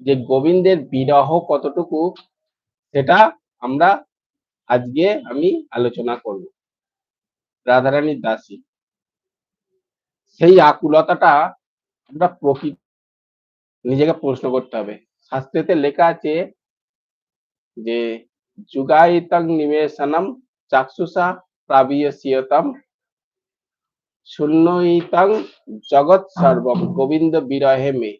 যে গোবিন্দের বিরহ কতটুকু সেটা আমরা আজকে আমি আলোচনা করব। রাধারানীর দাসী, সেই আকুলতাটা আমরা প্রকৃত নিজেকে প্রশ্ন করতে হবে। শাস্ত্রেতে লেখা আছে যে, যুগায়িতং নিবেশনম চাক্ষুষা প্রাবিয়সিয়তম শূন্যইতং জগৎ সর্বম গোবিন্দ বিরহে মে।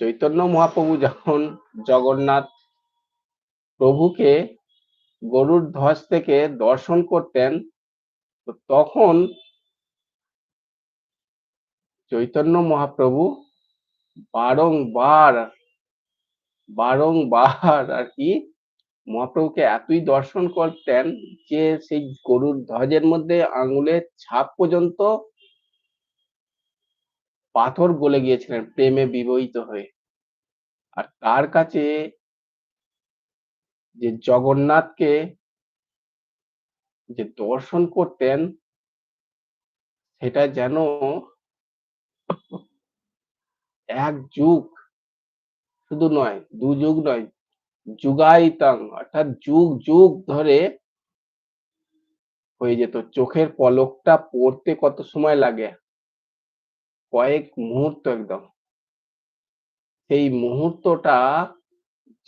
চৈতন্য মহাপ্রভু যখন জগন্নাথ প্রভুকে গরুর ধ্বজ থেকে দর্শন করতেন তখন চৈতন্য মহাপ্রভু বারংবার বারংবার আর কি মহাপ্রভুকে এতই দর্শন করতেন যে সেই গরুর ধ্বজের মধ্যে আঙুলের ছাপ পর্যন্ত পাথর গলে গিয়েছিলেন, প্রেমে বিবহিত হয়ে। আর তার কাছে? যে জগন্নাথকে যে দর্শন করতেন, সেটা যেন এক যুগ শুধু নয়, দু যুগ নয়, যুগায়িতাং, অর্থাৎ যুগ যুগ ধরে হয়ে যেত। চোখের পলকটা পড়তে কত সময় লাগে? কয়েক মুহূর্ত একদম। সেই মুহূর্তটা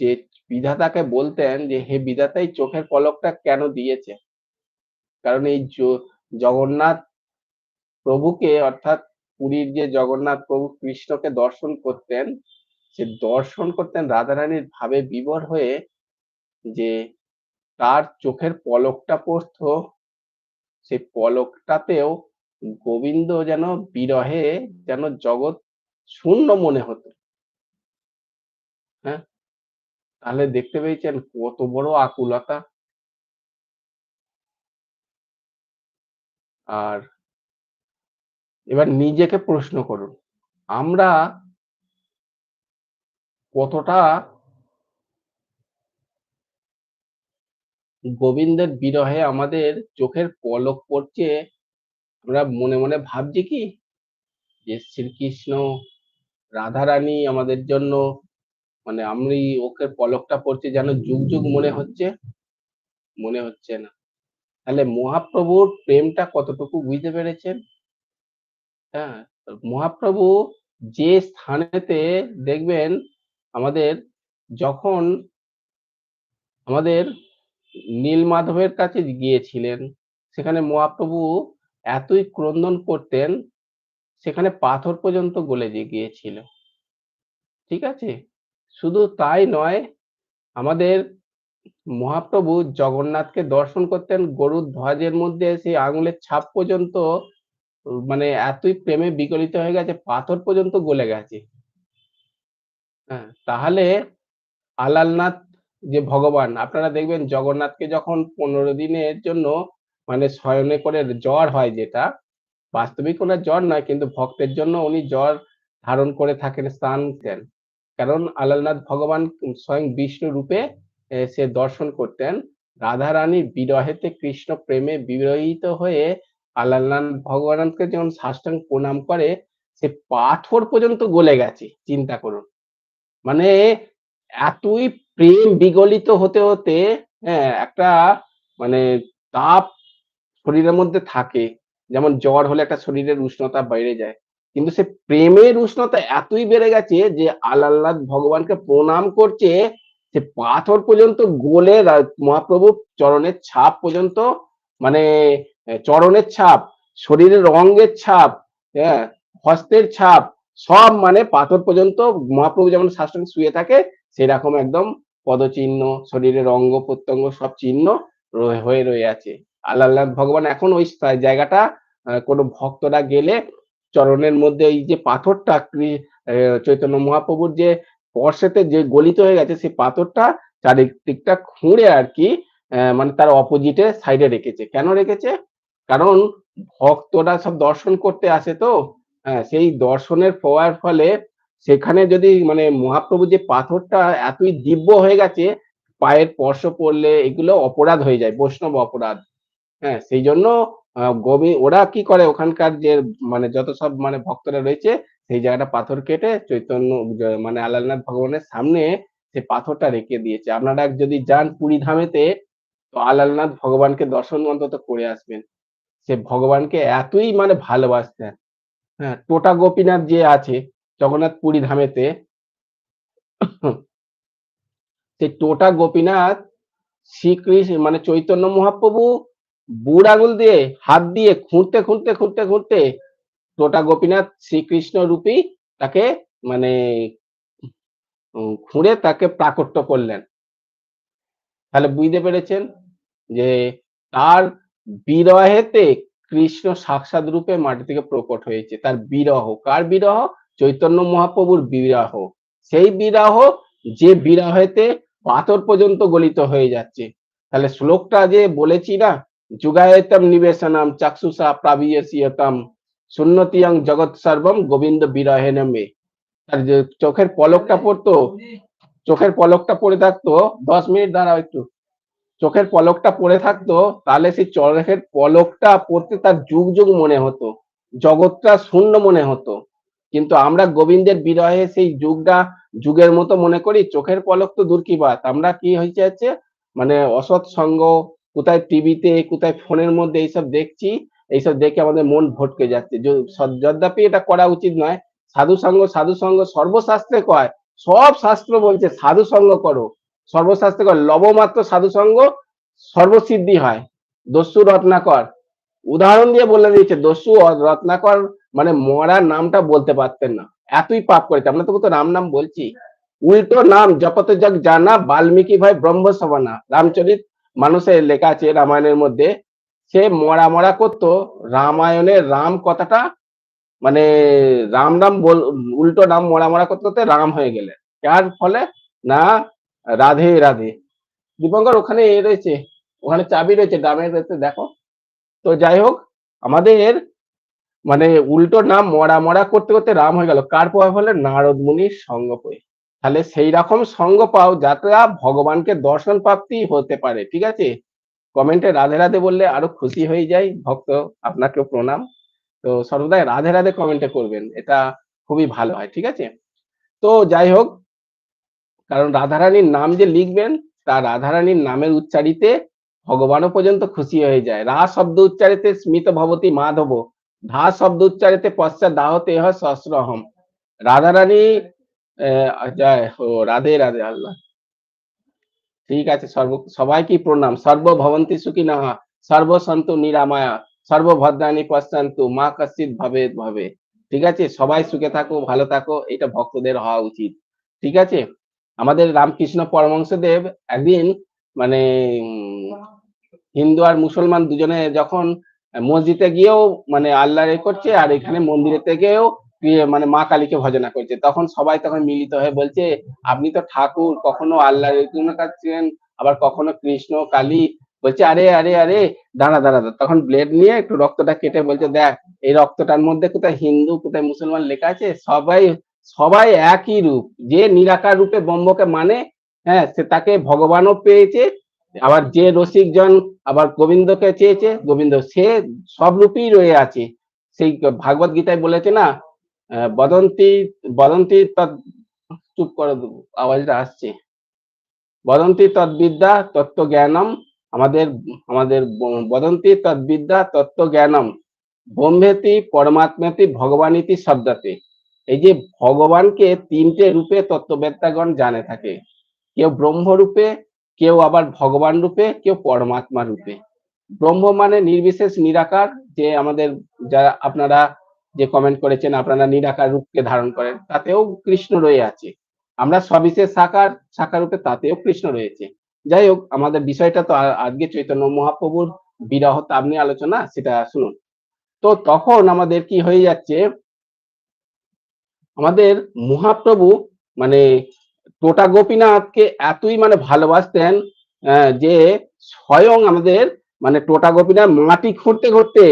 যে বিধাতাকে বলতেন যে, হে বিধাতাই, চোখের পলকটা কেন দিয়েছে? কারণ এই জগন্নাথ প্রভুকে অর্থাৎ পুরীর যে জগন্নাথ প্রভু কৃষ্ণকে দর্শন করতেন, সে দর্শন করতেন রাধারানীর ভাবে বিবর হয়ে যে, তার চোখের পলকটা পড়ত সেই পলকটাতেও গোবিন্দ যেন বিরহে, যেন জগৎ শূন্য মনে হতো। হ্যাঁ? তাহলে দেখতে পেয়েছেন কত বড় আকুলতা। আর এবার নিজেকে প্রশ্ন করুন, আমরা কতটা গোবিন্দের বিরহে আমাদের চোখের পলক পড়ছে আমরা মনে মনে ভাবছি কি? যে শ্রীকৃষ্ণ, রাধারানী আমাদের জন্য মানে আমি ওকে পলকটা পড়ছে যেন যুগ যুগ মনে হচ্ছে মনে হচ্ছে না। তাহলে মহাপ্রভুর প্রেমটা কতটুকু বুঝতে পেরেছেন? হ্যাঁ মহাপ্রভু যে স্থানেতে দেখবেন আমাদের যখন আমাদের নীলমাধবের কাছে গিয়েছিলেন, সেখানে মহাপ্রভু এতই ক্রন্দন করতেন, সেখানে পাথর পর্যন্ত গলে গিয়েছিল। ঠিক আছে? শুধু তাই নয়, আমাদের মহাপ্রভু জগন্নাথকে দর্শন করতেন, গরুর ধ্বজের মধ্যে সেই আঙুলের ছাপ পর্যন্ত মানে এতই প্রেমে বিগলিত হয়ে গেছে, পাথর পর্যন্ত গলে গেছে। হ্যাঁ তাহলে আলালনাথ যে ভগবান, আপনারা দেখবেন জগন্নাথকে যখন পনেরো দিনের জন্য মানে শয়নে করে জ্বর হয় যেটা, বাস্তবিক ওনার জ্বর নয়, কিন্তু ভক্তের জন্য উনি জ্বর ধারণ করে থাকেন, স্নান দেন কারণ আলালনাথ ভগবান স্বয়ং বিষ্ণু রূপে সে দর্শন করতেন। রাধা রানীর বিরহেতে কৃষ্ণ প্রেমে বিরহিত হয়ে আলালনাথ ভগবানকে যখন সাষ্টাঙ্গ প্রণাম করে, সে পাথর পর্যন্ত গলে গেছে, চিন্তা করুন। মানে এতই প্রেম বিগলিত হতে হতে হ্যাঁ একটা মানে তাপ শরীরের মধ্যে থাকে, যেমন জ্বর হলে একটা শরীরের উষ্ণতা বেড়ে যায়, কিন্তু সে প্রেমের উষ্ণতা এতই বেড়ে গেছে যে আল্লাহ ভগবানকে প্রণাম করছে, সে পাথর পর্যন্ত গোলে মহাপ্রভু চরণের ছাপ পর্যন্ত মানে চরণের ছাপ, শরীরের রঙের ছাপ হ্যাঁ হস্তের ছাপ, সব মানে পাথর পর্যন্ত মহাপ্রভু যেমন শাস্ত্রে শুয়ে থাকে, সেরকম একদম পদচিহ্ন, শরীরের অঙ্গ প্রত্যঙ্গ সব চিহ্ন হয়ে রয়ে আছে। আল্লাহ ভগবান এখন ওই জায়গাটা কোনো ভক্তরা গেলে চরণের মধ্যে এই যে পাথরটা চৈতন্য মহাপ্রভুর যে স্পর্শেতে যে গলিত হয়ে গেছে, সেই পাথরটা চারিদিকটা খুঁড়ে আর কি মানে তার অপোজিটে সাইডে রেখেছে। কেন রেখেছে? কারণ ভক্তরা সব দর্শন করতে আসে তো হ্যাঁ সেই দর্শনের পাওয়ার ফলে সেখানে যদি মানে মহাপ্রভু যে পাথরটা এতই দিব্য হয়ে গেছে, পায়ের স্পর্শ পড়লে এগুলো অপরাধ হয়ে যায়, বৈষ্ণব অপরাধ। হ্যাঁ সেই জন্য গোবি, ওরা কি করে ওখানকার যে মানে যত সব মানে ভক্তরা রয়েছে, সেই জায়গাটা পাথর কেটে চৈতন্য মানে আলালনাথ ভগবানের সামনে সে পাথরটা রেখে দিয়েছে। আপনারা যদি যান পুরী ধামেতে, তো আলালনাথ ভগবানকে দর্শন অন্তত করে আসবেন। সে ভগবানকে এতই মানে ভালোবাসতেন। হ্যাঁ টোটা গোপীনাথ যে আছে, জগন্নাথ পুরী ধামেতে, সেই টোটা গোপীনাথ, শ্রীকৃষ্ণ মানে চৈতন্য মহাপ্রভু বুড় আঙুল দিয়ে হাত দিয়ে খুঁড়তে খুঁড়তে খুঁড়তে খুঁড়তে টোটা গোপীনাথ শ্রীকৃষ্ণ রূপী তাকে মানে খুঁড়ে তাকে প্রাকট্য করলেন। তাহলে বুঝতে পেরেছেন যে তার বিরহেতে কৃষ্ণ সাক্ষাৎ রূপে মাটি থেকে প্রকট হয়েছে। তার বিরহ, কার বিরহ? চৈতন্য মহাপ্রভুর বিরহ। সেই বিরহ যে বিরহেতে পাথর পর্যন্ত গলিত হয়ে যাচ্ছে। তাহলে শ্লোকটা যে বলেছি না যুগায়তম নিবেশনম চাক্ষুষা প্রাবিয়সিয়তম সুন্নতিয়াং জগৎ সর্বম গোবিন্দ বিরহে নামে তার যে চোখের পলকটা পড়তো, চোখের পলকটা পড়ে থাকতো, দশ মিনিট দাঁড়াও একটু। চোখের পলকটা পড়ে থাকতো, তাহলে সেই চোখের পলকটা পড়তে তার যুগ যুগ মনে হতো, জগৎটা শূন্য মনে হতো। কিন্তু আমরা গোবিন্দের বিরহে সেই যুগটা, যুগের মতো মনে করি, চোখের পলক তো দূর কি বাত? আমরা কি হয়েছে মানে অসৎ সঙ্গ কোথায় টিভিতে কোথায় ফোনের মধ্যে এইসব দেখছি, এইসব দেখে আমাদের মন ভটকে যাচ্ছে। যদ্যপি এটা করা উচিত নয়। সাধু সঙ্গ সাধু সঙ্গ সর্বশাস্ত্রে কয়, সব শাস্ত্র বলছে সাধু সঙ্গ করো। সর্বশাস্ত্রে কয়, লবমাত্র সাধু সঙ্গ সর্বসিদ্ধি হয়। দস্যু রত্নাকর। উদাহরণ দিয়ে বলে দিয়েছে, দস্যু রত্নাকর মানে মরার নামটা বলতে পারতেন না। এতই পাপ করেছে। আমরা তো রাম নাম বলছি। উল্টো নাম, জপত জগ জানা, বাল্মীকি ভাই ব্রহ্ম সবানা রামচরিত মানুষের লেখা আছে রামায়ণের মধ্যে, সে মরা মরা করতো রামায়ণের রাম কথাটা মানে রাম রাম বল, উল্টো নাম মরা মরা করতে করতে রাম হয়ে গেলেন। যার ফলে না, রাধে রাধে। দীপঙ্কর ওখানে এ রয়েছে, ওখানে চাবি রয়েছে ড্রামের রয়েছে, দেখো। তো যাই হোক, আমাদের মানে উল্টো নাম মরা মরা করতে করতে রাম হয়ে গেল। কার প্রভাব হলে? নারদ মুনির সঙ্গ পেয়ে তাহলে সেই রকম সঙ্গ পাও যাতে ভগবানকে দর্শন প্রাপ্তি হতে পারে, ঠিক আছে? কমেন্টে রাধে রাধে বললে আরও খুশি হয়ে যাই, ভক্ত আপনাকেও প্রণাম। তো সর্বদাই রাধে রাধে কমেন্টে করবেন, এটা খুবই ভালো হয়, ঠিক আছে? তো যাই হোক, কারণ রাধারানীর নাম যে লিখবেন, তা রাধারানীর নামের উচ্চারিতে ভগবানও পর্যন্ত খুশি হয়ে যায়। রা শব্দ উচ্চারিতে স্মিত ভবতী মাধব, ধা শব্দ উচ্চারিতে পশ্চাৎ দাহতে সহস্রহম রাধারানী রাধে রাধে আল্লাহ। ঠিক আছে, সর্ব সবাইকে প্রণাম। সর্ব ভবন্তি সুখী নাহা, সর্ব সন্তু নিরামায়া সর্বভদ্রাণী পশ্চান্তু, মা কশ্চিত ভাবে ভবে। ঠিক আছে, সবাই সুখে থাকো, ভালো থাকো, এটা ভক্তদের হওয়া উচিত। ঠিক আছে, আমাদের রামকৃষ্ণ পরমহংসদেব একদিন মানে হিন্দু আর মুসলমান দুজনে যখন মসজিদে গিয়েও মানে আল্লাহ করছে, আর এখানে মন্দিরে থেকেও মানে মা কালীকে ভজনা করছে। তখন সবাই তখন মিলিত হয়ে বলছে, আপনি তো ঠাকুর, কখনো আল্লাহর জন্য কাটছেন আবার কখনো কৃষ্ণ কালী। বলছে, আরে আরে আরে, দাঁড়া দাঁড়া। তখন ব্লেড নিয়ে একটু রক্তটা কেটে বলছে, দেখ, এই রক্তটার মধ্যে কোথায় হিন্দু, কোথায় মুসলমান লেখা আছে, সবাই সবাই একই রূপ। যে নিরাকার রূপে ব্রহ্মকে মানে হ্যাঁ সে তাকে ভগবানও পেয়েছে, আবার যে রসিকজন আবার গোবিন্দকে চেয়েছে, গোবিন্দ, সে সব রূপেই রয়ে আছে। সেই ভাগবত গীতায় বলেছে না বদন্তি বদন্তি তৎ চুপ করে দেবো, আওয়াজটা আসছে। বদন্তি তদ্বিদ্যা তত্ত্ব জ্ঞানম আমাদের আমাদের বদন্তি তদ্বিদ্যা তত্ত্ব জ্ঞানম ব্রহ্মেতি পরমাত্মেতি ভগবানীতি শব্দতে। এই যে ভগবানকে তিনটে রূপে তত্ত্ববেত্তাগণ জানে থাকে। কেউ ব্রহ্ম রূপে কেউ আবার ভগবান রূপে কেউ পরমাত্মা রূপে। ব্রহ্ম মানে নির্বিশেষ নিরাকার যে আমাদের যারা আপনারা যে কমেন্ট করেছেন, আপনারা নিরাকার রূপকে ধারণ করেন, তাতেও কৃষ্ণ রয়ে আছে। আমরা সবিশেষ সাকার সাকার রূপে তাতেও কৃষ্ণ রয়েছে। যাই হোক, আমাদের বিষয়টা তো আজকে চৈতন্য মহাপ্রভুর বিরহ তাপ নিয়ে আলোচনা, সেটা শুনুন। তো তখন আমাদের কি হয়ে যাচ্ছে, আমাদের মহাপ্রভু মানে টোটা গোপীনাথকে এতই মানে ভালোবাসতেন যে স্বয়ং আমাদের মানে টোটা গোপীনাথ মাটি খুঁড়তে খুঁড়তে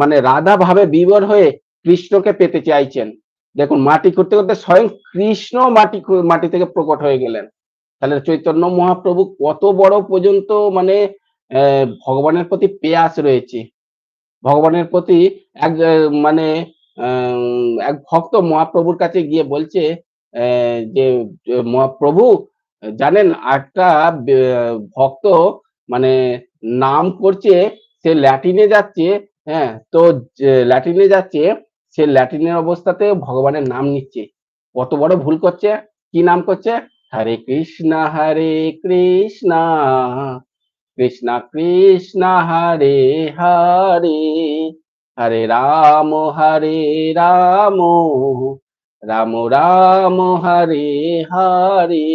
মানে রাধা ভাবে বিবর হয়ে কৃষ্ণকে পেতে চাইছেন। দেখুন, মাটি খুঁড়তে খুঁড়তে স্বয়ং কৃষ্ণ মাটি মাটি থেকে প্রকট হয়ে গেলেন। তাহলে চৈতন্য মহাপ্রভু কত বড় পর্যন্ত মানে ভগবানের প্রতি পেয়াস রয়েছে। ভগবানের প্রতি এক মানে এক ভক্ত মহাপ্রভুর কাছে গিয়ে বলছে যে মহাপ্রভু, জানেন, একটা ভক্ত মানে নাম করছে, সে ল্যাটিনে যাচ্ছে হ্যাঁ তো ল্যাটিনে যাচ্ছে সে ল্যাটিনের অবস্থাতে ভগবানের নাম নিচ্ছে। কত বড় ভুল করছে? কি নাম করছে? হরে কৃষ্ণ হরে কৃষ্ণ কৃষ্ণ কৃষ্ণ, হরে হরে হরে রাম হরে রাম রাম রাম, হরে হরে।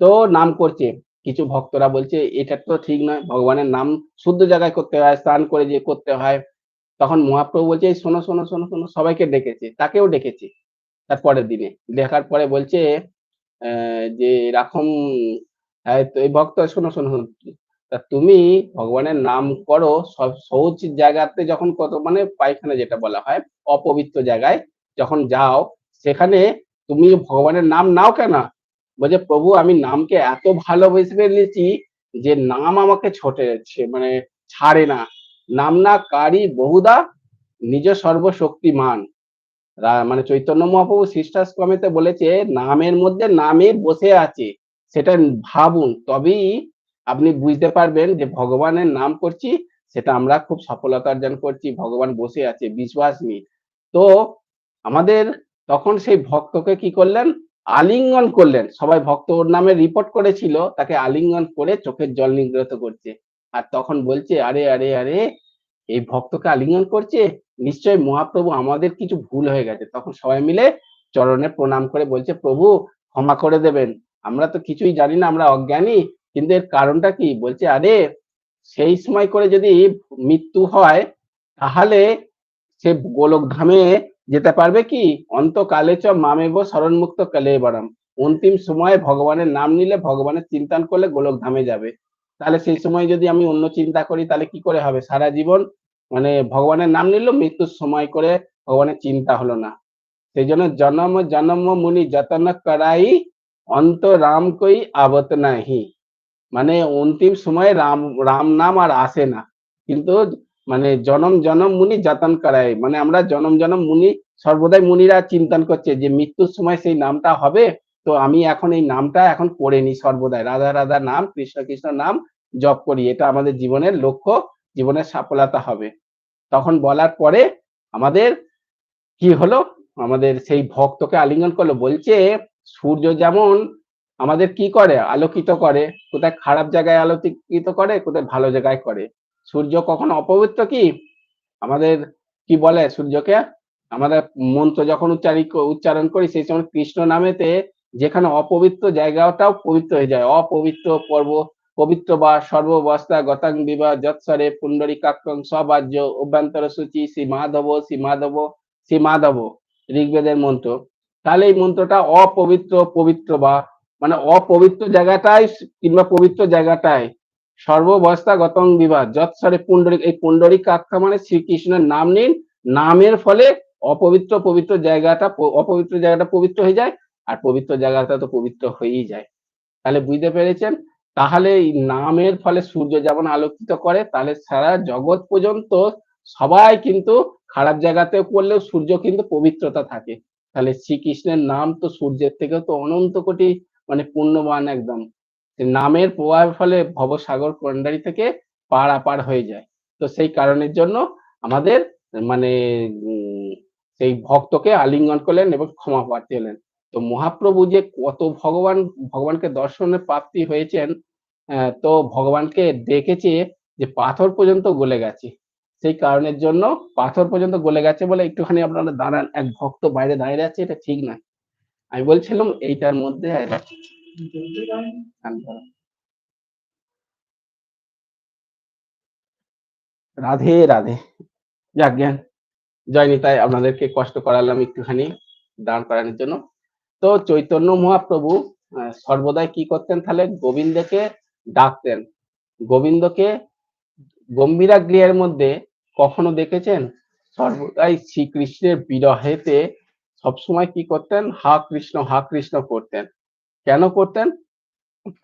তো নাম করছে। কিছু ভক্তরা বলছে, এটা তো ঠিক নয়। ভগবানের নাম শুদ্ধ জায়গায় করতে হয়, স্নান করে যে করতে হয় তখন মহাপ্রভু বলছে শোনো শোনো শোনো শোনো, সবাইকে ডেকেছে। তাকেও ডেকেছে। তার পরের দিনে, দেখার পরে বলছে যে এরকম এই ভক্ত, শোনো শোনো শোনো, তা তুমি ভগবানের নাম করো, সব শৌচ জায়গাতে যখন কত মানে পায়খানা যেটা বলা হয়, অপবিত্র জায়গায় যখন যাও, সেখানে তুমি ভগবানের নাম নাও কেন? বলছে, প্রভু, আমি নামকে এত ভালোবেসে নিয়েছি যে নাম আমাকে ছোটে মানে ছাড়ে না। নাম না কারি বহুদা নিজ সর্বশক্তিমান। মানে চৈতন্য মহাপ্রভু শিষ্টাশ্রমেতে বলেছে, নামের মধ্যে নামে বসে আছে, সেটা ভাবুন। তবেই আপনি বুঝতে পারবেন যে ভগবানের নাম করছি, সেটা আমরা খুব সফলতা অর্জন করছি, ভগবান বসে আছে, বিশ্বাস নিয়ে তো আমাদের তখন সেই ভক্তকে কি করলেন? আলিঙ্গন করলেন। সবাই ভক্ত ওর নামে রিপোর্ট করেছিল, তাকে আলিঙ্গন করে চোখের জল নির্গত করছে। আর তখন বলছে, আরে আরে আরে, এই ভক্তকে আলিঙ্গন করছে? নিশ্চয়ই মহাপ্রভু আমাদের কিছু ভুল হয়ে গেছে। তখন সবাই মিলে চরণে প্রণাম করে বলছে, প্রভু, ক্ষমা করে দেবেন। আমরা তো কিছুই জানি না, আমরা অজ্ঞানী, কিন্তু এর কারণটা কি? বলছে, আরে, সেই সময় করে যদি মৃত্যু হয়, তাহলে সে গোলক ধামে যেতে পারবে কি? অন্তকালে চ মামেব শরণমুক্ত কালে বারাম অন্তিম সময়ে ভগবানের নাম নিলে ভগবানের চিন্তান করলে গোলক ধামে যাবে। তাহলে সেই সময় যদি আমি অন্য চিন্তা করি, তাহলে কি করে হবে? সারা জীবন মানে ভগবানের নাম নিল মৃত্যুর সময় করে ভগবানের চিন্তা হলো না। সেই জন্য জনম জনম মুনি যতন করাই অন্ত রাম কই আবত নাহি। মানে অন্তিম সময়ে রাম রাম নাম আর আসে না। কিন্তু মানে জনম জনম মুনি যতন করাই মানে আমরা জনম জনম মুনি সর্বদাই মুনিরা চিন্তন করছে যে মৃত্যুর সময় সেই নামটা হবে? তো আমি এখন এই নামটা এখন করে নি সর্বদাই। রাধা রাধা নাম, কৃষ্ণ কৃষ্ণ নাম জপ করি। এটা আমাদের জীবনের লক্ষ্য, জীবনের সফলতা হবে। তখন বলার পরে আমাদের কি হলো? আমাদের সেই ভক্তকে আলিঙ্গন করল, বলছে, সূর্য যেমন আমাদের কি করে? আলোকিত করে। কোথায় খারাপ জায়গায় আলোকিত করে, কোথায় ভালো জায়গায় করে। সূর্য কখন অপবিত্র কি? আমাদের কি বলে সূর্যকে? আমাদের মন্ত্র যখন উচ্চারিত উচ্চারণ করি, সেই সময় কৃষ্ণ নামেতে যেখানে অপবিত্র জায়গাটাও পবিত্র হয়ে যায়। অপবিত্র পর্ব, পবিত্র বা সর্ববস্থা, গতাং বিবাহ যৎসরে, পুণ্ডরী কাক্কং সবাজ্য অভ্যন্তর সূচি, শ্রী মাধব শ্রী মাধব শ্রী মাধব, ঋগ্বেদের মন্ত্র। তাহলে এই মন্ত্রটা অপবিত্র, পবিত্র বা মানে অপবিত্র জায়গাটাই কিংবা পবিত্র জায়গাটায় সর্ববস্থা, গতং বিবাহ যৎসরে পুণ্ডরিক এই পুণ্ডরিক আখ্যা মানে শ্রীকৃষ্ণের নাম নিন। নামের ফলে অপবিত্র, পবিত্র জায়গাটা, অপবিত্র জায়গাটা পবিত্র হয়ে যায়। আর পবিত্র জায়গাটা তো পবিত্র হয়েই যায়। তাহলে বুঝতে পেরেছেন? তাহলে নামের ফলে সূর্য যেমন আলোকিত করে, তাহলে সারা জগৎ পর্যন্ত সবাই কিন্তু খারাপ জায়গাতে করলেও সূর্য কিন্তু পবিত্রতা থাকে। তাহলে শ্রীকৃষ্ণের নাম তো সূর্যের থেকেও তো অনন্ত কোটি মানে পুণ্যবান একদম। নামের প্রভাবের ফলে ভবসাগর কন্ডারি থেকে পার হয়ে যায়। তো সেই কারণের জন্য আমাদের মানে সেই ভক্তকে আলিঙ্গন করলেন এবং ক্ষমা হলেন। তো মহাপ্রভু যে কত ভগবান, ভগবানকে দর্শনের প্রাপ্তি হয়েছেন তো ভগবানকে দেখেছে যে পাথর পর্যন্ত গলে গেছে। সেই কারণের জন্য পাথর পর্যন্ত গলে গেছে বলে একটুখানি আপনারা দাঁড়ান, এক ভক্ত বাইরে দাঁড়িয়ে আছে, এটা ঠিক না। আমি বলছিলাম এইটার মধ্যে রাধে রাধে। যাক, জ্ঞান। জয় নিতাই আপনাদেরকে কষ্ট করালাম একটুখানি দাঁড় করানোর জন্য। তো চৈতন্য মহাপ্রভু সর্বদাই কি করতেন তাহলে? গোবিন্দকে ডাকতেন। গোবিন্দকে গম্ভীরা গৃহের মধ্যে কখনো দেখেছেন? সর্বদাই শ্রীকৃষ্ণের বিরহেতে সবসময় কি করতেন? হা কৃষ্ণ হা কৃষ্ণ করতেন। কেন করতেন?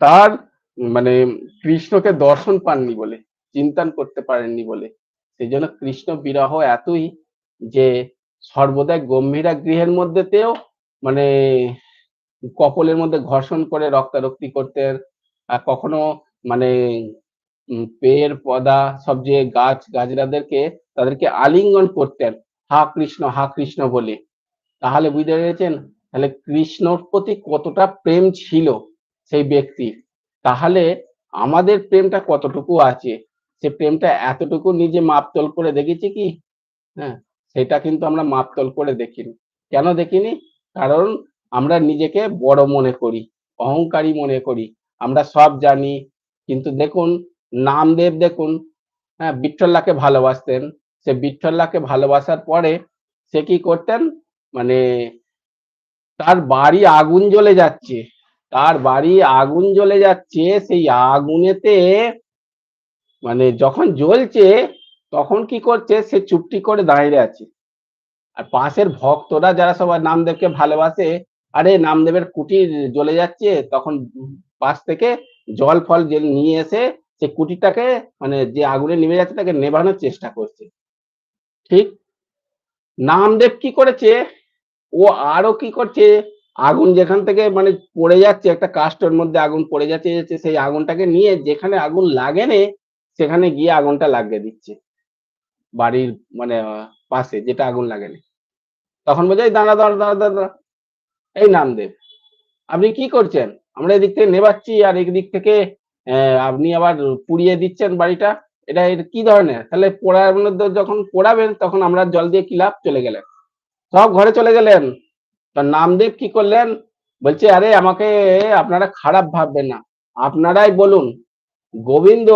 তার মানে কৃষ্ণকে দর্শন পাননি বলে, চিন্তন করতে পারেননি বলে। সেই জন্য কৃষ্ণ বিরহ এতই যে সর্বদাই গম্ভীরা গৃহের মধ্যেতেও মানে কপলের মধ্যে ঘর্ষণ করে রক্তারক্তি করতেন কখনো মানে পেয়ের পদা সব যে গাছ গাছড়াদেরকে তাদেরকে আলিঙ্গন করতেন হা কৃষ্ণ হা কৃষ্ণ বলে। তাহলে বুঝতে পেরেছেন? তাহলে কৃষ্ণর প্রতি কতটা প্রেম ছিল সেই ব্যক্তির তাহলে আমাদের প্রেমটা কতটুকু আছে? সে প্রেমটা এতটুকু নিজে মাপতল করে দেখেছি কি? হ্যাঁ সেটা কিন্তু আমরা মাপতল করে দেখিনি। কেন দেখিনি? কারণ আমরা নিজেকে বড় মনে করি, অহংকারী মনে করি, আমরা সব জানি। কিন্তু দেখুন, নামদেব দেখুন হ্যাঁ বিঠ্ঠল্লাকে ভালোবাসতেন। সে বিঠ্ঠল্লাকে ভালোবাসার পরে সে কি করতেন? মানে তার বাড়ি আগুন জ্বলে যাচ্ছে। তার বাড়ি আগুন জ্বলে যাচ্ছে, সেই আগুনেতে মানে যখন জ্বলছে, তখন কি করছে? সে চুপটি করে দাঁড়িয়ে আছে। আর পাশের ভক্তরা যারা সবাই নামদেবকে ভালোবাসে, আরে নামদেবের কুটির জ্বলে যাচ্ছে, তখন পাশ থেকে জল ফল নিয়ে এসে সে কুটিটাকে মানে যে আগুনে নেমে যাচ্ছে তাকে নেভানোর চেষ্টা করছে। ঠিক? নামদেব কি করেছে? ও আরও কি করছে? আগুন যেখান থেকে মানে পড়ে যাচ্ছে, একটা কাস্টর মধ্যে আগুন পড়ে যাচ্ছে সেই আগুনটাকে নিয়ে যেখানে আগুন লাগেনে, সেখানে গিয়ে আগুনটা লাগিয়ে দিচ্ছে। বাড়ির মানে পাশে, যেটা আগুন লাগেনি। তখন "এই দাঁড়া দাঁড়া দাঁড়া দাঁড়া। এই নামদেব, আপনি কি করছেন? আমরা এদিক থেকে নেবাচ্ছি আর এদিক থেকে আপনি আবার পুড়িয়ে দিচ্ছেন বাড়িটা। এটা এটা কি ধরনের? তাহলে পোড়ার মধ্যে যখন পোড়াবেন, তখন আমরা জল দিয়ে কি লাভ? চলে গেলেন। সব ঘরে চলে গেলেন। তো নামদেব কি করলেন? বলছে, আরে, আমাকে আপনারা খারাপ ভাববেন না। আপনারাই বলুন, গোবিন্দ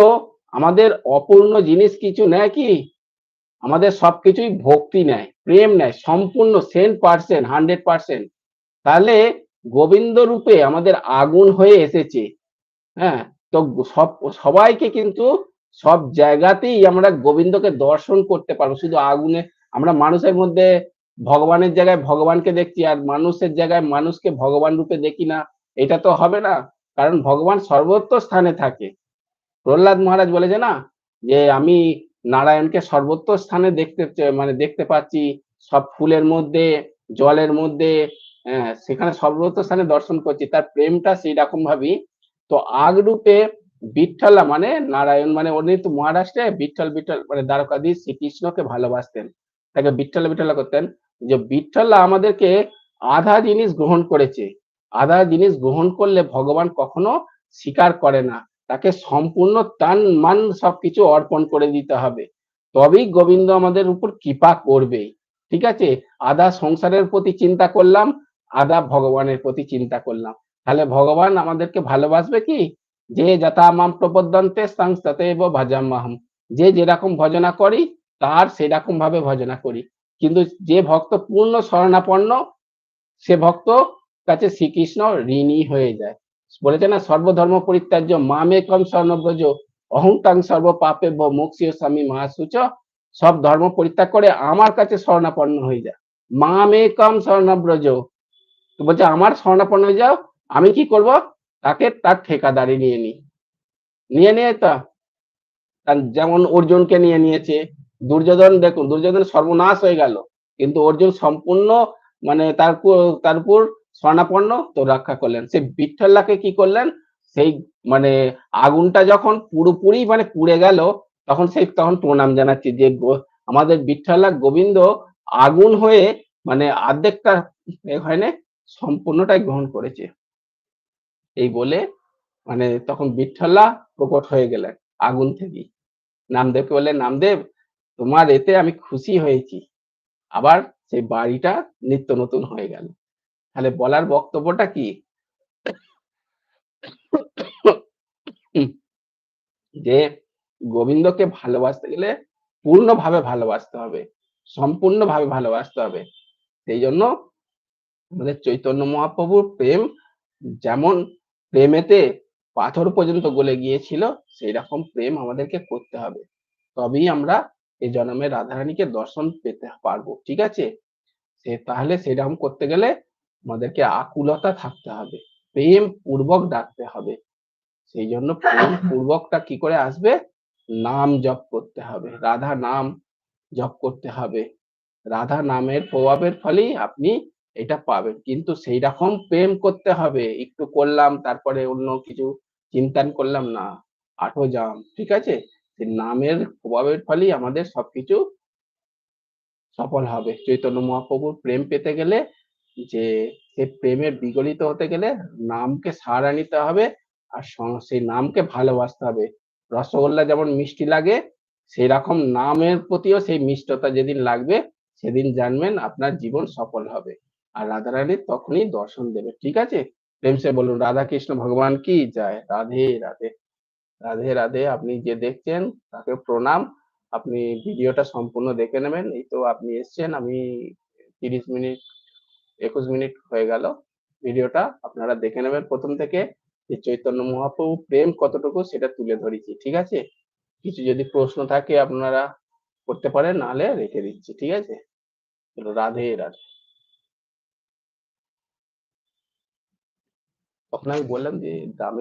আমাদের অপূর্ণ জিনিস কিছু নেয় কি? আমাদের সবকিছুই ভক্তি নেয়, প্রেম নেয়, সম্পূর্ণ সেন্ট পার্সেন্ট হান্ড্রেড পার্সেন্ট তাহলে গোবিন্দ রূপে আমাদের আগুন হয়ে এসেছে হ্যাঁ? তো সব, সবাইকে কিন্তু সব জায়গাতেই আমরা গোবিন্দকে দর্শন করতে পারব। শুধু আগুনে, আমরা মানুষের মধ্যে ভগবানের জায়গায় ভগবানকে দেখছি, আর মানুষের জায়গায় মানুষকে ভগবান রূপে দেখি না, এটা তো হবে না। কারণ ভগবান সর্বত্র স্থানে থাকে। প্রহ্লাদ মহারাজ বলেছে না, যে আমি নারায়ণকে সর্বত্র স্থানে দেখতে মানে দেখতে পাচ্ছি সব ফুলের মধ্যে জলের মধ্যে আহ, সেখানে সর্বত্র স্থানে দর্শন করছি। তার প্রেমটা সেই রকম ভাবি। তো আগ রূপে বিঠ্ঠলা মানে নারায়ণ মানে উনি তো মহারাষ্ট্রে বিঠ্ঠল বিঠ্ঠল মানে দ্বারকাধীশ শ্রীকৃষ্ণকে ভালোবাসতেন। তাকে বিঠ্ঠলা বিঠ্ঠলা করতেন। যে বিঠ্ঠলা আমাদেরকে আধা জিনিস গ্রহণ করেছে। আধা জিনিস গ্রহণ করলে ভগবান কখনো স্বীকার করে না। তাকে সম্পূর্ণ তান মান সবকিছু অর্পণ করে দিতে হবে। তবেই গোবিন্দ আমাদের উপর কৃপা করবে। ঠিক আছে? আদা সংসারের প্রতি চিন্তা করলাম, আদা ভগবানের প্রতি চিন্তা করলাম। তাহলে ভগবান আমাদেরকে ভালোবাসবে কি? যে যথা মাম প্রপদ্যন্তে সংস্ততেব ভজাম্যহম। যে যেরকম ভজনা করি, তার সেরকম ভাবে ভজনা করি। কিন্তু যে ভক্ত পূর্ণ শরণাপন্ন, সে ভক্ত কাছে শ্রীকৃষ্ণ ঋণী হয়ে যায়। বলেছে না, সর্বধর্ম পরিত্যাজ্য মামে কম স্বর্ণব্রজ, অহংকাং সর্ব পাপে মুক্ষীয় স্বামী মহাসুচ, সব ধর্ম পরিত্যাগ করে আমার কাছে স্বর্ণাপন্ন হয়ে যায় মামে কম স্বর্ণব্রজ। বলছে, আমার স্বর্ণাপন্ন হয়ে যাও, আমি কি করব? তাকে তার ঠিকাদারি নিয়ে নিই নিয়ে নিয়ে তো যেমন অর্জুনকে নিয়ে নিয়েছে। দুর্যোধন, দেখুন দুর্যোধন সর্বনাশ হয়ে গেল। কিন্তু অর্জুন সম্পূর্ণ মানে তার তার উপর স্বর্ণাপন্ন তো রক্ষা করলেন। সেই বিঠ্ঠল্লাকে কি করলেন? সেই মানে আগুনটা যখন পুরোপুরি মানে পুড়ে গেল, তখন সেই তখন প্রণাম জানাচ্ছি যে আমাদের বিঠ্ঠল্লা গোবিন্দ আগুন হয়ে মানে অর্ধেকটা এ হয় না সম্পূর্ণটাই গ্রহণ করেছে। এই বলে মানে তখন বিঠ্ঠল্লা প্রকট হয়ে গেলেন আগুন থেকে। নামদেবকে বললেন, নামদেব, তোমার এতে আমি খুশি হয়েছি। আবার সেই বাড়িটা নিত্য নতুন হয়ে গেল। তাহলে বলার বক্তব্যটা কি? যে গোবিন্দকে ভালোবাসতে গেলে পূর্ণভাবে ভালোবাসতে হবে, সম্পূর্ণভাবে ভালোবাসতে হবে। সেই জন্য আমাদের চৈতন্য মহাপ্রভুর প্রেম যেমন প্রেমেতে পাথর পর্যন্ত গলে গিয়েছিল সেই রকম প্রেম আমাদেরকে করতে হবে। তবেই আমরা এই জন্মে রাধারানীকে দর্শন পেতে পারব, ঠিক আছে? সে তাহলে সেরকম করতে গেলে আমাদেরকে আকুলতা থাকতে হবে প্রেম পূর্বক ডাকতে হবে। সেই জন্য প্রেম পূর্বকটা কি করে আসবে? নাম জপ করতে হবে রাধা নাম জপ করতে হবে। রাধা নামের প্রভাবের ফলেই আপনি এটা পাবেন। কিন্তু সেই রকম প্রেম করতে হবে একটু করলাম তারপরে অন্য কিছু চিন্তান করলাম না আঠো জাম ঠিক আছে? সেই নামের প্রভাবের ফলেই আমাদের সবকিছু সফল হবে। চৈতন্য মহাপ্রভুর প্রেম পেতে গেলে যে সে প্রেমের বিগলিত হতে গেলে নামকে সাহারা নিতে হবে আর সেই নামকে ভালোবাসতে হবে। রসগোল্লা যেমন মিষ্টি লাগে সেই রকম নামের প্রতিও সেই মিষ্টতা যেদিন লাগবে, সেদিন জানবেন আপনার জীবন সফল হবে। আর রাধারানীর তখনই দর্শন দেবে, ঠিক আছে? প্রেম সে বলুন, রাধা কৃষ্ণ, ভগবান কি যায় রাধে রাধে রাধে রাধে, আপনি যে দেখছেন তাকে প্রণাম। আপনি ভিডিওটা সম্পূর্ণ দেখে নেবেন। এই তো আপনি এসছেন, আমি তিরিশ মিনিট একুশ মিনিট হয়ে গেল। ভিডিওটা আপনারা দেখে নেবেন প্রথম থেকে যে চৈতন্য মহাপ্রভু প্রেম কতটুকু সেটা তুলে ধরেছি, ঠিক আছে? কিছু যদি প্রশ্ন থাকে আপনারা করতে পারেন, নাহলে রেখে দিচ্ছি, ঠিক আছে? রাধে রাধে। তখন আমি বললাম যে দামের